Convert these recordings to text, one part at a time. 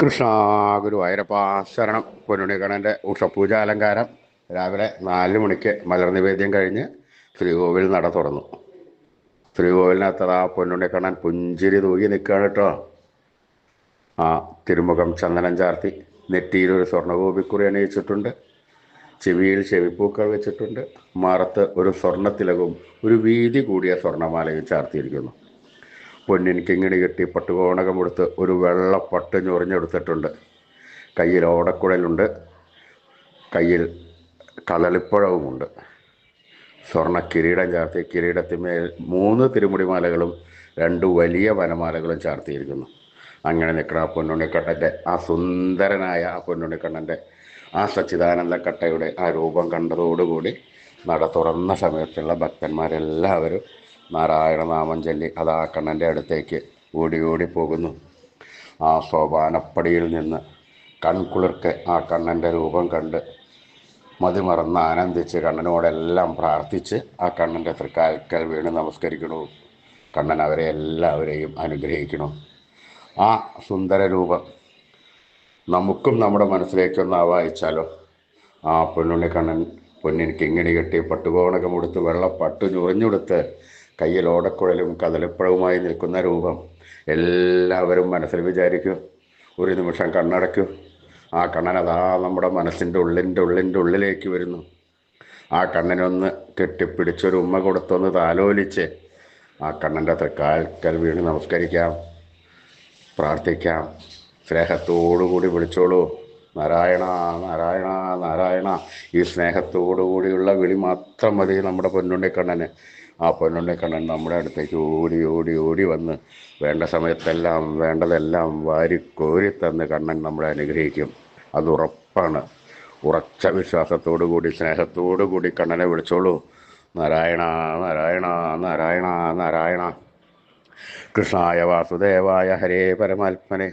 കൃഷ്ണ ഗുരുവായൂരപ്പ ശരണം. പൊന്നുണിക്കണന്റെ ഉഷപൂജ അലങ്കാരം. രാവിലെ നാല് മണിക്ക് മലർനിവേദ്യം കഴിഞ്ഞ് ശ്രീകോവിൽ നട തുറന്നു. ശ്രീകോവിലിനകത്തത് ആ പൊന്നുണിക്കണ്ണൻ പുഞ്ചിരി തൂകി നിൽക്കുകയാണ് കേട്ടോ. ആ തിരുമുഖം ചന്ദനം ചാർത്തി നെറ്റിയിലൊരു സ്വർണഗോപിക്കുറി അണിയിച്ചിട്ടുണ്ട്. ചെവിയിൽ ചെവിപ്പൂക്കൾ വെച്ചിട്ടുണ്ട്. മാറത്ത് ഒരു സ്വർണത്തിലകവും ഒരു വീതി കൂടിയ സ്വർണമാലയും ചാർത്തിയിരിക്കുന്നു. പൊന്നിൻ കിങ്ങിണി കെട്ടി പട്ടുകോണകം കൊടുത്ത് ഒരു വെള്ള പട്ട് ഞൊറിഞ്ഞെടുത്തിട്ടുണ്ട്. കയ്യിൽ ഓടക്കുഴലുണ്ട്. കയ്യിൽ കളളിപ്പഴവുമുണ്ട് സ്വർണ കിരീടം ചാർത്തി കിരീടത്തിന്മേൽ മൂന്ന് തിരുമുടിമാലകളും രണ്ട് വലിയ വനമാലകളും ചാർത്തിയിരിക്കുന്നു. അങ്ങനെ നിൽക്കുന്ന ആ പൊന്നുണ്ണിക്കണ്ണന്റെ ആ സുന്ദരനായ ആ പൊന്നുണ്ണിക്കണ്ണന്റെ ആ സച്ചിദാനന്ദ കട്ടയുടെ ആ രൂപം കണ്ടതോടുകൂടി നട തുറന്ന സമയത്തുള്ള ഭക്തന്മാരെല്ലാവരും നാരായണ നാമം ചൊല്ലി അത് ആ കണ്ണന്റെ അടുത്തേക്ക് ഓടി ഓടി പോകുന്നു. ആ സോപാനപ്പടിയിൽ നിന്ന് കൺകുളിർക്ക് ആ കണ്ണന്റെ രൂപം കണ്ട് മതിമറന്ന് ആനന്ദിച്ച് കണ്ണനോടെല്ലാം പ്രാർത്ഥിച്ച് ആ കണ്ണന്റെ തൃക്കാൽക്കൽ വീണ് നമസ്കരിക്കണു കണ്ണൻ അവരെ എല്ലാവരെയും അനുഗ്രഹിക്കണു ആ സുന്ദര രൂപം നമുക്കും നമ്മുടെ മനസ്സിലേക്കൊന്ന് ആവാഹിച്ചാലോ? ആ പൊന്നുണ്ണി കണ്ണൻ പൊന്നിൻ കിങ്ങിണി കെട്ടി പട്ടുകോണകം കൊടുത്ത് വെള്ളപ്പട്ടു പട്ടു ഞുറിഞ്ഞുടുത്ത് കയ്യിൽ ഓടക്കുഴലും കദളിപ്പഴവുമായി നിൽക്കുന്ന രൂപം എല്ലാവരും മനസ്സിൽ വിചാരിക്കും. ഒരു നിമിഷം കണ്ണടയ്ക്കും. ആ കണ്ണൻ അതാ നമ്മുടെ മനസ്സിന്റെ ഉള്ളിന്റെ ഉള്ളിന്റെ ഉള്ളിലേക്ക് വരുന്നു. ആ കണ്ണനൊന്ന് കെട്ടിപ്പിടിച്ചൊരു ഉമ്മ കൊടുത്തൊന്ന് താലോലിച്ച് ആ കണ്ണന്റെ തൃക്കാൽക്കൽ വീണ് നമസ്കരിക്കാം പ്രാർത്ഥിക്കാം. സ്നേഹത്തോടുകൂടി വിളിച്ചോളൂ. നാരായണ നാരായണ നാരായണ. ഈ സ്നേഹത്തോടുകൂടിയുള്ള വിളി മാത്രം മതി നമ്മുടെ പൊന്നുണ്ണിക്കണ്ണന്. ആ പൊന്നുണ്ണിക്കണ്ണൻ നമ്മുടെ അടുത്തേക്ക് ഓടി ഓടി ഓടി വന്ന് വേണ്ട സമയത്തെല്ലാം വേണ്ടതെല്ലാം വാരി കോരി തന്ന് കണ്ണൻ നമ്മളെ അനുഗ്രഹിക്കും. അത് ഉറപ്പാണ്. ഉറച്ച വിശ്വാസത്തോടു കൂടി സ്നേഹത്തോടു കൂടി കണ്ണനെ വിളിച്ചോളൂ. നാരായണ നാരായണ നാരായണ നാരായണ. കൃഷ്ണായ വാസുദേവായ ഹരേ പരമാത്മനെ.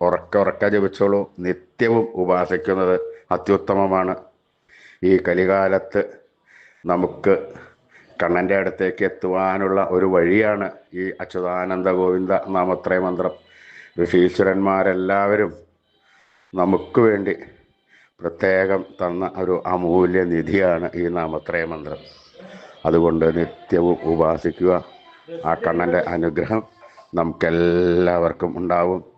ഉറക്ക ഉറക്ക ജപിച്ചോളൂ. നിത്യവും ഉപാസിക്കുന്നത് അത്യുത്തമമാണ്. ഈ കലികാലത്ത് നമുക്ക് കണ്ണന്റെ അടുത്തേക്ക് എത്തുവാനുള്ള ഒരു വഴിയാണ് ഈ അച്യുതാനന്ദ ഗോവിന്ദ നാമത്രയ മന്ത്രം. ഋഷീശ്വരന്മാരെല്ലാവരും നമുക്ക് വേണ്ടി പ്രത്യേകം തന്ന ഒരു അമൂല്യ നിധിയാണ് ഈ നാമത്രയ മന്ത്രം. അതുകൊണ്ട് നിത്യവും ഉപാസിക്കുക. ആ കണ്ണന്റെ അനുഗ്രഹം നമുക്കെല്ലാവർക്കും ഉണ്ടാവും.